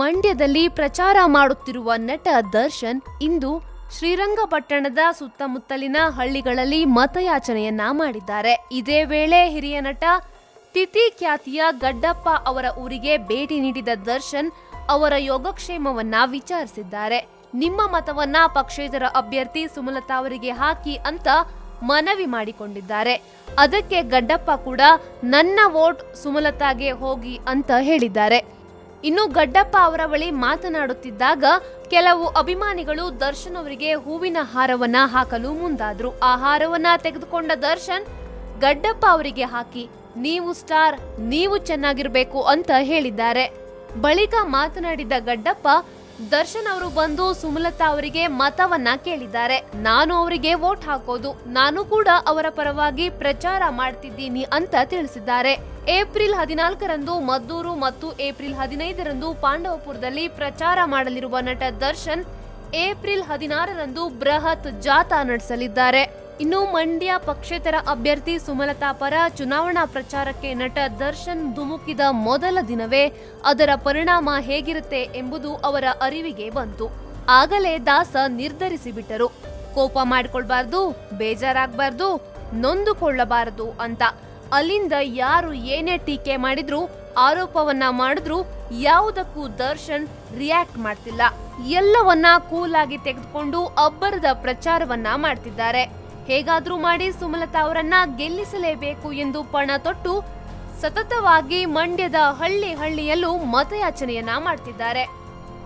ಮಂಡ್ಯದಲ್ಲಿ ಪ್ರಚಾರ ಮಾಡುತ್ತಿರುವ ನಟ ದರ್ಶನ್ ಇಂದು ಶ್ರೀರಂಗಪಟ್ಟಣದ ಸುತ್ತಮುತ್ತಲಿನ ಹಳ್ಳಿಗಳಲ್ಲಿ ಮತಯಾಚನೆಯನ್ನ ಮಾಡಿದ್ದಾರೆ. ಇದೇ ವೇಳೆ ಹಿರಿಯ ನಟ ತಿಥಿ ಖ್ಯಾತಿಯ ಗಡ್ಡಪ್ಪ ಅವರ ಊರಿಗೆ ಭೇಟಿ ನೀಡಿದ ದರ್ಶನ್ ಅವರ ಯೋಗಕ್ಷೇಮವನ್ನ ವಿಚಾರಿಸಿದ್ದಾರೆ. ನಿಮ್ಮ ಮತವನ್ನ ಪಕ್ಷೇತರ ಅಭ್ಯರ್ಥಿ ಸುಮಲತಾ ಅವರಿಗೆ ಹಾಕಿ ಅಂತ ಮನವಿ ಮಾಡಿಕೊಂಡಿದ್ದಾರೆ. ಅದಕ್ಕೆ ಗಡ್ಡಪ್ಪ ಕೂಡ ನನ್ನ ವೋಟ್ ಸುಮಲತಾಗೆ ಹೋಗಿ ಅಂತ ಹೇಳಿದ್ದಾರೆ. ಇನ್ನು ಗಡ್ಡಪ್ಪ ಅವರ ಬಳಿ ಮಾತನಾಡುತ್ತಿದ್ದಾಗ ಕೆಲವು ಅಭಿಮಾನಿಗಳು ದರ್ಶನ್ ಅವರಿಗೆ ಹೂವಿನ ಹಾರವನ್ನ ಹಾಕಲು ಮುಂದಾದ್ರು. ಆ ಹಾರವನ್ನ ತೆಗೆದುಕೊಂಡ ದರ್ಶನ್, ಗಡ್ಡಪ್ಪ ಅವರಿಗೆ ಹಾಕಿ. ನೀವು ಸ್ಟಾರ್, ನೀವು ಚೆನ್ನಾಗಿರ್ಬೇಕು ಅಂತ ಹೇಳಿದ್ದಾರೆ. ಬಳಿಕ ಮಾತನಾಡಿದ ಗಡ್ಡಪ್ಪ ದರ್ಶನ್ ಅವರು ಬಂದು ಸುಮಲತಾ ಅವರಿಗೆ ಮತವನ್ನ ಕೇಳಿದ್ದಾರೆ. ನಾನು ಅವರಿಗೆ ವೋಟ್ ಹಾಕೋದು. ನಾನು ಕೂಡ ಅವರ ಪರವಾಗಿ ಪ್ರಚಾರ ಮಾಡ್ತಿದ್ದೀನಿ ಅಂತ ತಿಳಿಸಿದ್ದಾರೆ. ಏಪ್ರಿಲ್ ಹದಿನಾಲ್ಕರಂದು ಮದ್ದೂರು ಮತ್ತು ಏಪ್ರಿಲ್ ಹದಿನೈದರಂದು ಪಾಂಡವಪುರದಲ್ಲಿ ಪ್ರಚಾರ ಮಾಡಲಿರುವ ನಟ ದರ್ಶನ್ ಏಪ್ರಿಲ್ ಹದಿನಾರರಂದು ಬೃಹತ್ ಜಾಥಾ ನಡೆಸಲಿದ್ದಾರೆ. ಇನ್ನು ಮಂಡ್ಯ ಪಕ್ಷೇತರ ಅಭ್ಯರ್ಥಿ ಸುಮಲತಾ ಪರ ಚುನಾವಣಾ ಪ್ರಚಾರಕ್ಕೆ ನಟ ದರ್ಶನ್ ಧುಮುಕಿದ ಮೊದಲ ದಿನವೇ ಅದರ ಪರಿಣಾಮ ಹೇಗಿರುತ್ತೆ ಎಂಬುದು ಅವರ ಅರಿವಿಗೆ ಬಂತು. ಆಗಲೇ ದಾಸ ನಿರ್ಧರಿಸಿಬಿಟ್ಟರು. ಕೋಪ ಮಾಡಿಕೊಳ್ಬಾರ್ದು, ಬೇಜಾರಾಗಬಾರ್ದು, ನೊಂದುಕೊಳ್ಳಬಾರದು ಅಂತ. ಅಲ್ಲಿಂದ ಯಾರು ಏನೇ ಟೀಕೆ ಮಾಡಿದ್ರು, ಆರೋಪವನ್ನ ಮಾಡಿದ್ರು ಯಾವುದಕ್ಕೂ ದರ್ಶನ್ ರಿಯಾಕ್ಟ್ ಮಾಡ್ತಿಲ್ಲ. ಎಲ್ಲವನ್ನ ಕೂಲ್ ಆಗಿ ತೆಗೆದುಕೊಂಡು ಅಬ್ಬರದ ಪ್ರಚಾರವನ್ನ ಮಾಡ್ತಿದ್ದಾರೆ. ಹೇಗಾದ್ರೂ ಮಾಡಿ ಸುಮಲತಾ ಅವರನ್ನ ಗೆಲ್ಲಿಸಲೇಬೇಕು ಎಂದು ಪಣ ತೊಟ್ಟು ಸತತವಾಗಿ ಮಂಡ್ಯದ ಹಳ್ಳಿ ಹಳ್ಳಿಯಲ್ಲೂ ಮತಯಾಚನೆಯನ್ನ ಮಾಡ್ತಿದ್ದಾರೆ.